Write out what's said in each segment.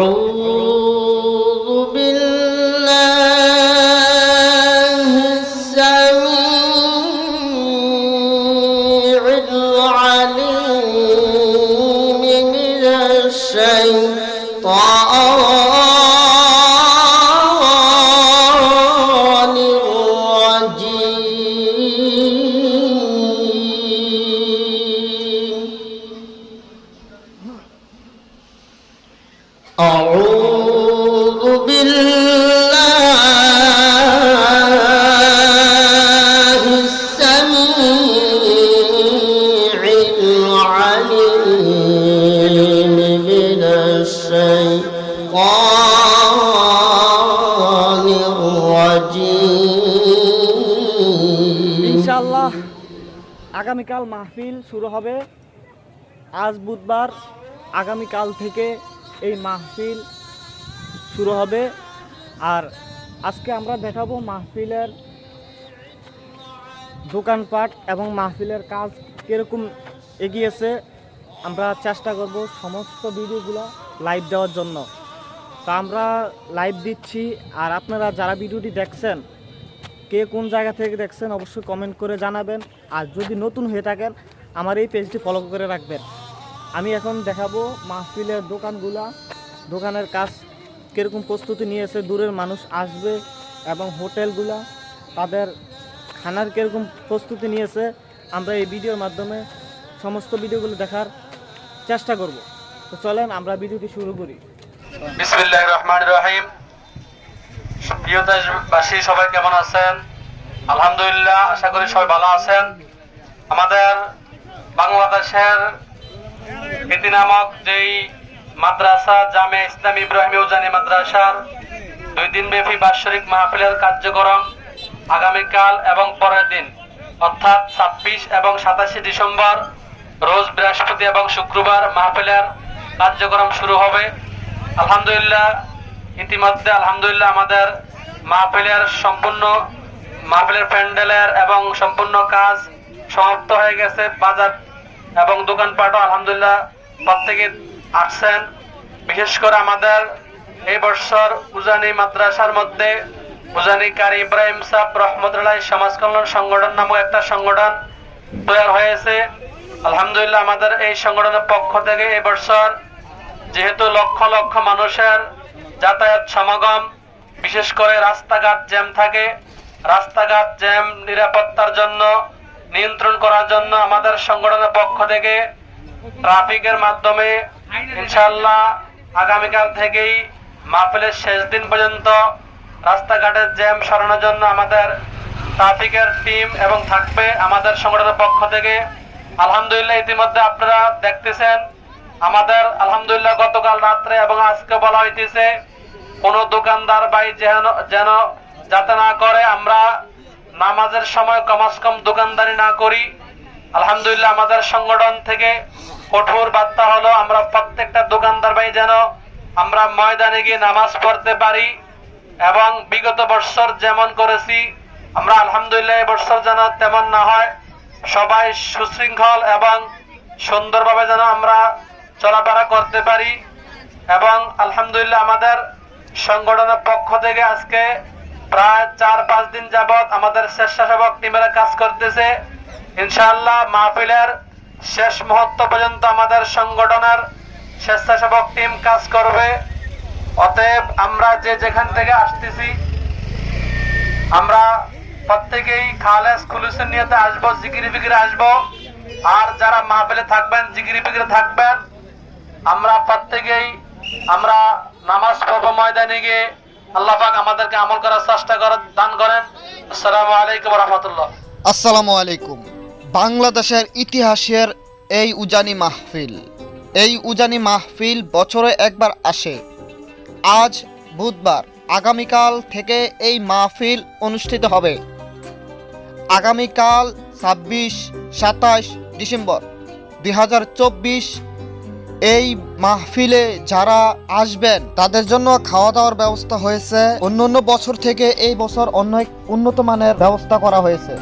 Oh. الشيطان الرجيم ইনশাআল্লাহ আগামীকাল মাহফিল শুরু হবে আজ বুধবার আগামীকাল থেকে এই মাহফিল শুরু হবে আর আজকে আমরা দেখাবো মাহফিলের দোকানপাট এবং মাহফিলের কাজ কীরকম এগিয়েছে আমরা চেষ্টা করব সমস্ত ভিডিওগুলো লাইভ দেওয়ার জন্য। তো আমরা লাইভ দিচ্ছি, আর আপনারা যারা ভিডিওটি দেখছেন, কে কোন জায়গা থেকে দেখছেন অবশ্যই কমেন্ট করে জানাবেন। আর যদি নতুন হয়ে থাকেন, আমার এই পেজটি ফলো করে রাখবেন। আমি এখন দেখাবো মাহফিলের দোকানগুলা, দোকানের কাজ কীরকম প্রস্তুতি নিয়েছে, দূরের মানুষ আসবে এবং হোটেলগুলা, তাদের খানার কীরকম প্রস্তুতি নিয়েছে। আমরা এই ভিডিওর মাধ্যমে সমস্ত ভিডিওগুলো দেখার চেষ্টা করব। তো চলেন, আমরা ভিডিওটি শুরু করি। বিসমিল্লাহ রহমান রহিম। প্রিয় দেশবাসী, সবাই কেমন আছেন? আলহামদুলিল্লাহ, আশা করি সবাই ভালো আছেন। আমাদের বাংলাদেশের নামক যেই মাদ্রাসা, জামে ইসলাম ইব্রাহিম উজানি মাদ্রাসার দুই বাৎসরিক মাহফিলের কার্যক্রম আগামীকাল এবং পরের দিন, অর্থাৎ ছাব্বিশ এবং সাতাশে ডিসেম্বর, রোজ বৃহস্পতি এবং শুক্রবার মাহফিলের কার্যক্রম শুরু হবে। আলহামদুলিল্লাহ, ইতিমধ্যে আলহামদুলিল্লাহ আমাদের মাহফিলের সম্পূর্ণ মাহফিলের প্যান্ডেলের এবং সম্পূর্ণ কাজ সমাপ্ত হয়ে গেছে। বাজার এবং দোকানপাটও আলহামদুলিল্লাহ প্রত্যেকে আসছেন। বিশেষ করে আমাদের এই বছর উজানি মাদ্রাসার মধ্যে উজানি কারি ইব্রাহিম সাহ রহমতুল্লাহ সমাজ কল্যাণ সংগঠন নামক একটা সংগঠন তৈরি হয়েছে। আলহামদুলিল্লাহ আমাদের এই সংগঠনের পক্ষ থেকে এই যেহেতু লক্ষ লক্ষ মানুষের যাতায়াত সমাগম, বিশেষ করে রাস্তাঘাট জ্যাম থাকে, রাস্তাঘাট জ্যাম নিরাপত্তার জন্য, নিয়ন্ত্রণ করার জন্য আমাদের সংগঠনের পক্ষ থেকে ট্রাফিকের মাধ্যমে ইনশাল্লাহ আগামীকাল থেকেই মাহফিলের শেষ দিন পর্যন্ত রাস্তাঘাটের জ্যাম সরানোর জন্য আমাদের ট্রাফিকের টিম এবং থাকবে আমাদের সংগঠনের পক্ষ থেকে। আলহামদুলিল্লাহ ইতিমধ্যে আপনারা দেখতেছেন আমাদের, আলহামদুলিল্লাহ, গতকাল রাত্রে এবং আজকে বলা হইতেছে, কোন দোকানদার ভাই যেন যেন যাতে না করে, আমরা নামাজের সময় কমাস কম দোকানদারি না করি। আলহামদুলিল্লাহ, আমাদের সংগঠন থেকে কঠোর বার্তা হলো, আমরা প্রত্যেকটা দোকানদার ভাই যেন আমরা ময়দানে গিয়ে নামাজ পড়তে পারি এবং বিগত বৎসর যেমন করেছি, আমরা আলহামদুলিল্লাহ বৎসর যেন তেমন না হয়। সবাই সুশৃঙ্খল এবং সুন্দরভাবে যেন আমরা চলাফেরা করতে পারি এবং আলহামদুলিল্লাহ আমাদের সংগঠনের পক্ষ থেকে আজকে প্রায় চার, পাঁচ দিন যাবৎ আমাদের স্বেচ্ছাসেবক টিমেরা কাজ করতেছে। ইনশাআল্লাহ মাহফিলের শেষ মুহূর্ত পর্যন্ত আমাদের সংগঠনের স্বেচ্ছাসেবক টিম কাজ করবে। অতএব আমরা যে যেখান থেকে আসতেছি, আমরা প্রত্যেকেই খালেস খুলুসের নিয়েতে আসব জিকিরি ফিকিরে আসব। আর যারা মাহফিলে থাকবেন জিকিরি ফিকিরে থাকবেন আমরা প্রত্যেকেই আমরা নামাজ পড়ব ময়দানে গিয়ে। আল্লাহ পাক আমাদেরকে আমল করার চেষ্টা করার দান করেন। আসসালামু আলাইকুম রহমতুল্লাহ। আসসালামু আলাইকুম। বাংলাদেশের ইতিহাসের এই উজানি মাহফিল, এই উজানি মাহফিল বছরে একবার আসে। আজ বুধবার, আগামীকাল থেকে এই মাহফিল অনুষ্ঠিত হবে। আগামীকাল ছাব্বিশ সাতাশ ডিসেম্বর দুই হাজার চব্বিশ এই মাহফিলে যারা আসবেন, তাদের জন্য খাওয়া দাওয়ার ব্যবস্থা হয়েছে। অন্য অন্য বছর থেকে এই বছর অনেক উন্নত মানের ব্যবস্থা করা হয়েছে।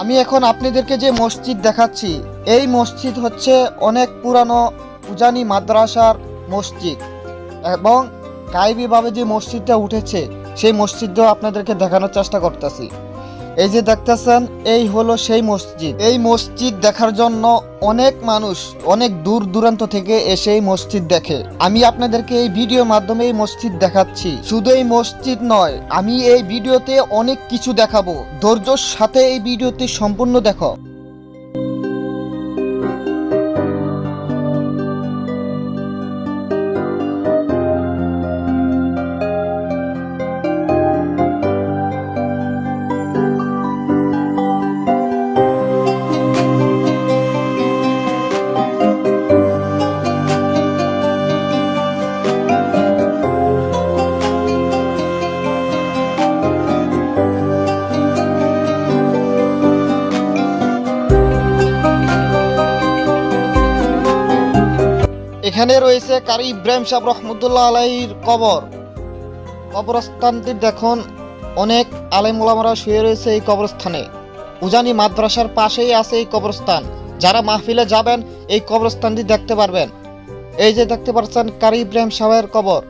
আমি এখন আপনাদেরকে যে মসজিদ দেখাচ্ছি, এই মসজিদ হচ্ছে অনেক পুরানো উজানি মাদ্রাসার মসজিদ এবং কাইবিভাবে যে মসজিদটা উঠেছে, সেই মসজিদটাও আপনাদেরকে দেখানোর চেষ্টা করতেছি। এই যে দেখতেছেন, এই হলো সেই মসজিদ। এই মসজিদ দেখার জন্য অনেক মানুষ অনেক দূর দূরান্ত থেকে এসে এই মসজিদ দেখে। আমি আপনাদেরকে এই ভিডিওর মাধ্যমে এই মসজিদ দেখাচ্ছি। শুধু এই মসজিদ নয়, আমি এই ভিডিওতে অনেক কিছু দেখাবো। ধৈর্যর সাথে এই ভিডিওটি সম্পূর্ণ দেখো। এখানে রয়েছে কারি ইব্রাহিম সাহেব রহমতুল্লাহ আলাইর কবর। কবরস্থানটি দেখুন, অনেক আলেমুলামারা শুয়ে রয়েছে এই কবরস্থানে। উজানি মাদ্রাসার পাশেই আছে এই কবরস্থান। যারা মাহফিলে যাবেন, এই কবরস্থানটি দেখতে পারবেন। এই যে দেখতে পাচ্ছেন কারি ইব্রাহিম সাহেবের কবর।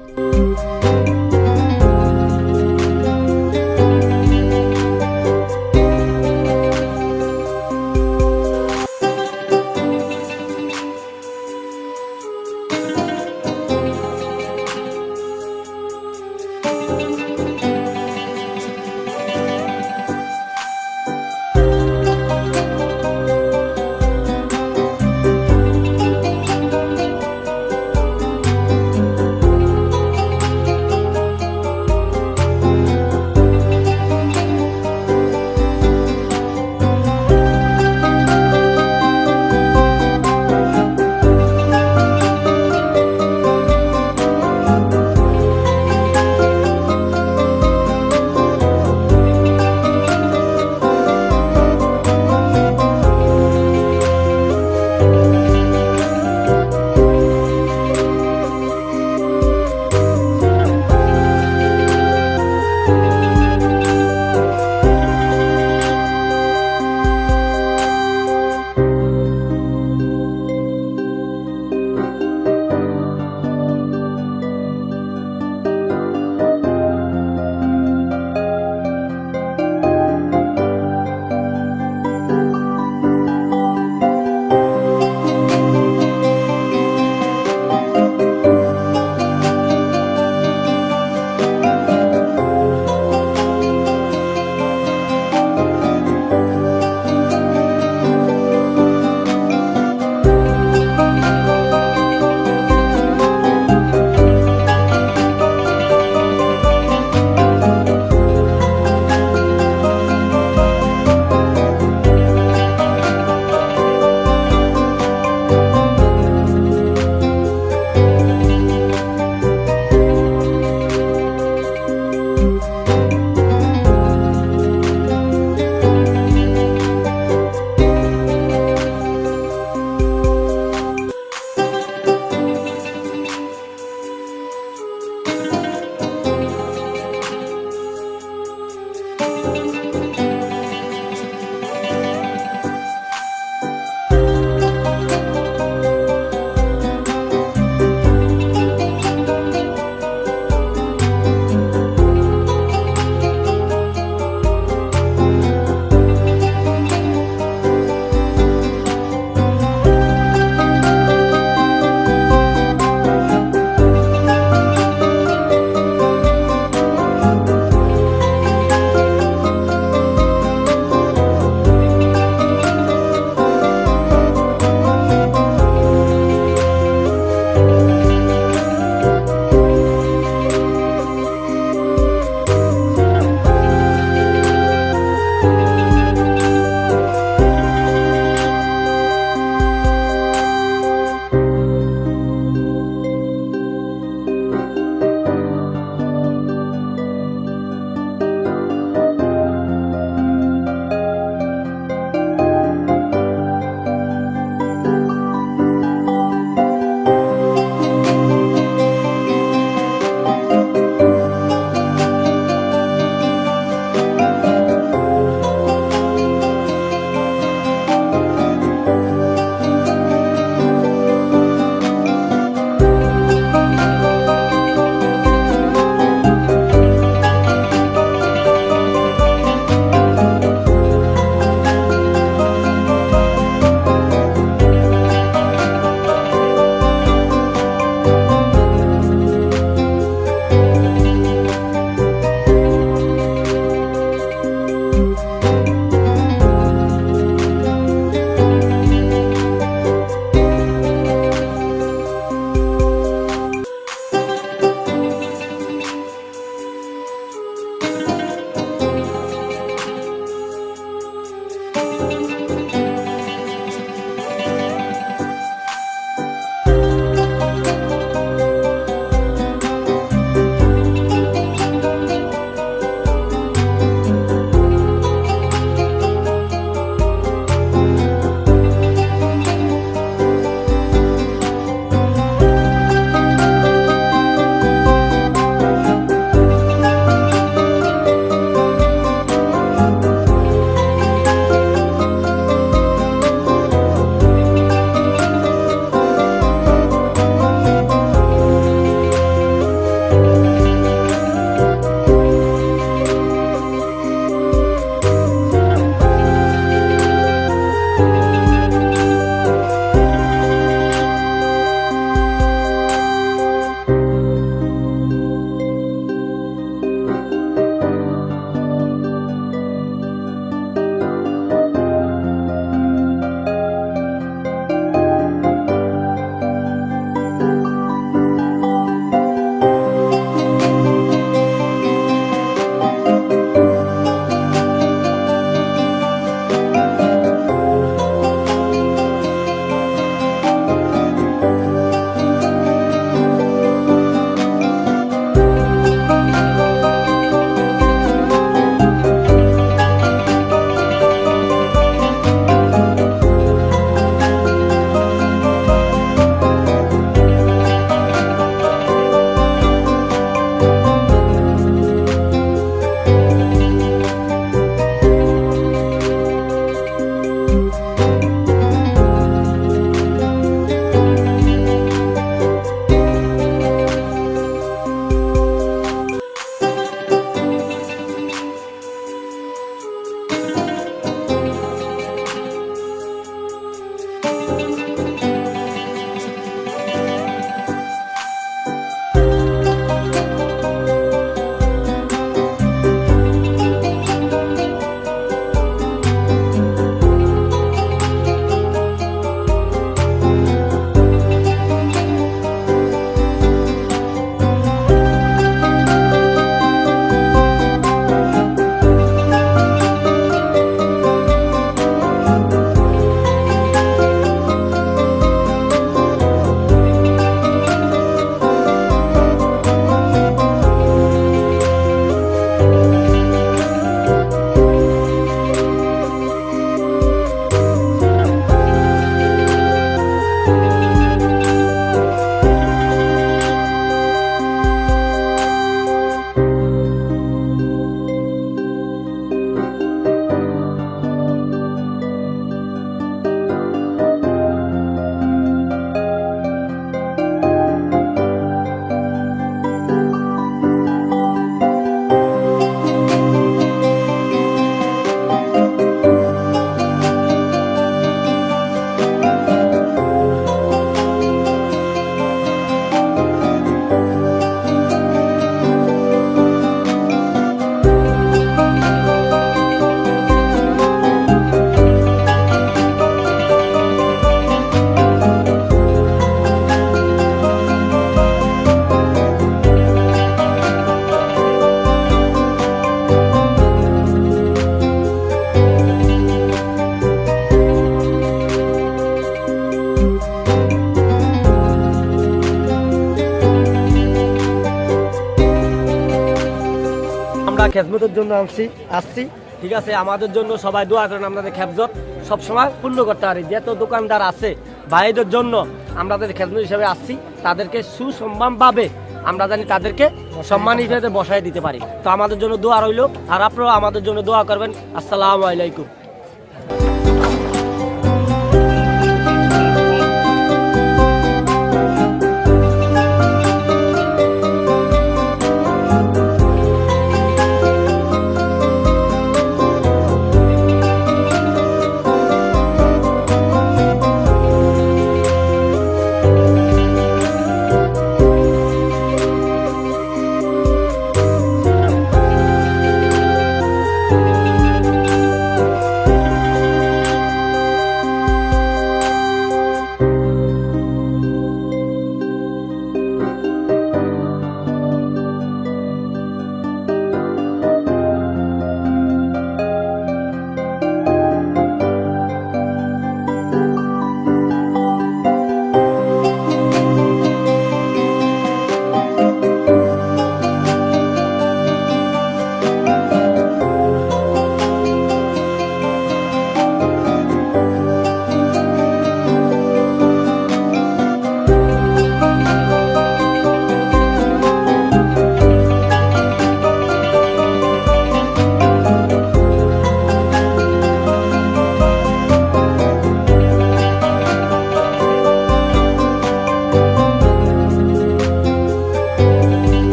খেজমতের জন্য আসছি আসছি। ঠিক আছে, আমাদের জন্য সবাই দোয়া করেন আমাদের খেজমত। সবসময় পূর্ণ করতে পারি। যেহেতু দোকানদার আছে, ভাইদের জন্য আমাদের খেজমত হিসেবে আসছি। তাদেরকে সুসম্মানভাবে আমরা জানি তাদেরকে সম্মান হিসেবে বসায় দিতে পারি। তো আমাদের জন্য দোয়া রইল। আর আপনারাও আমাদের জন্য দোয়া করবেন। আসসালামু আলাইকুম।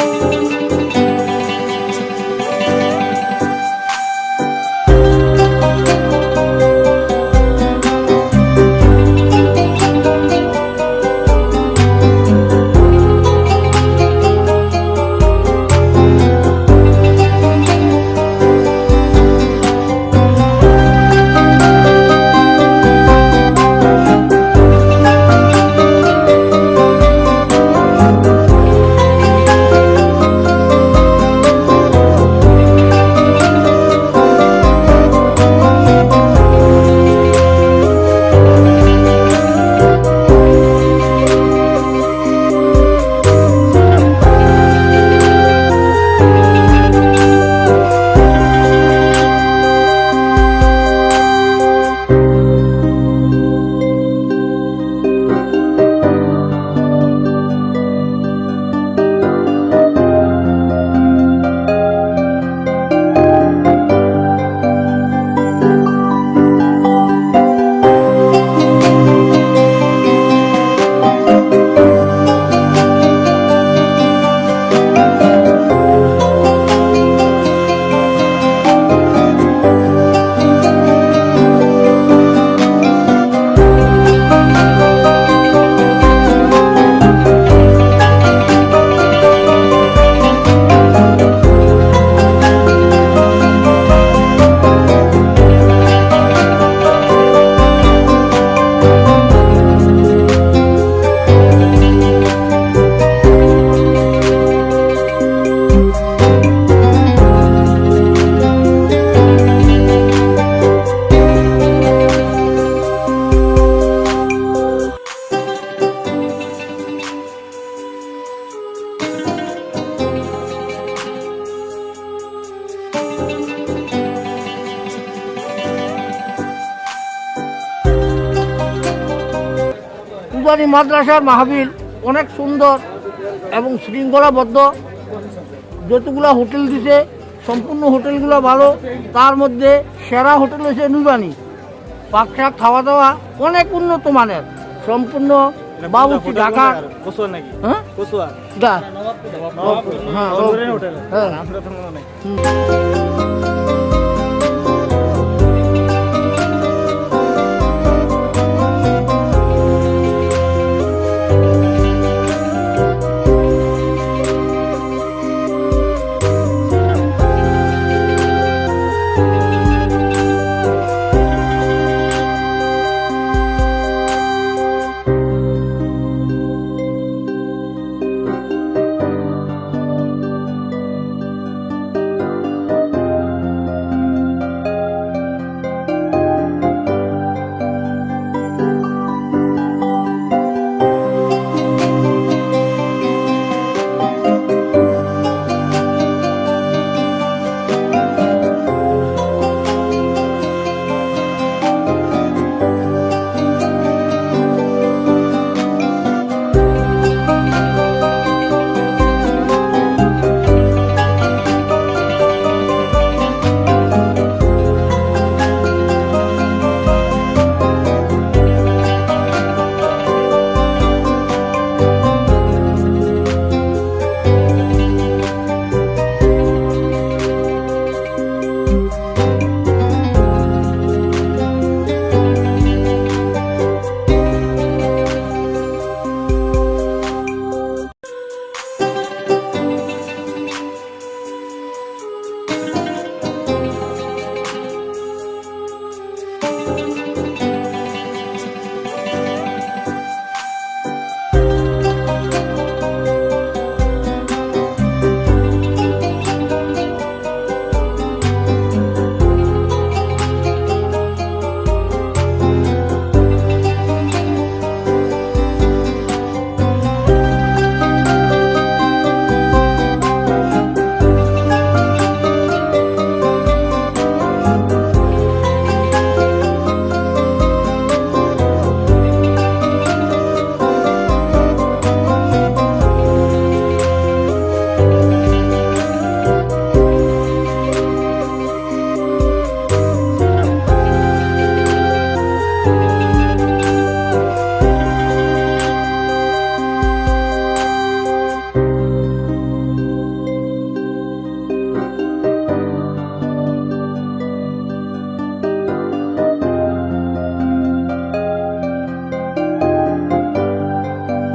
Música মাদ্রাসার মাহবিল অনেক সুন্দর এবং শৃঙ্খলাবদ্ধ। যতগুলো হোটেল দিছে সম্পূর্ণ হোটেলগুলো ভালো। তার মধ্যে সেরা হোটেল হচ্ছে নুরানি। পাকশাক খাওয়া দাওয়া অনেক উন্নত মানের। সম্পূর্ণ বাবুচি ঢাকা। হ্যাঁ? হ্যাঁ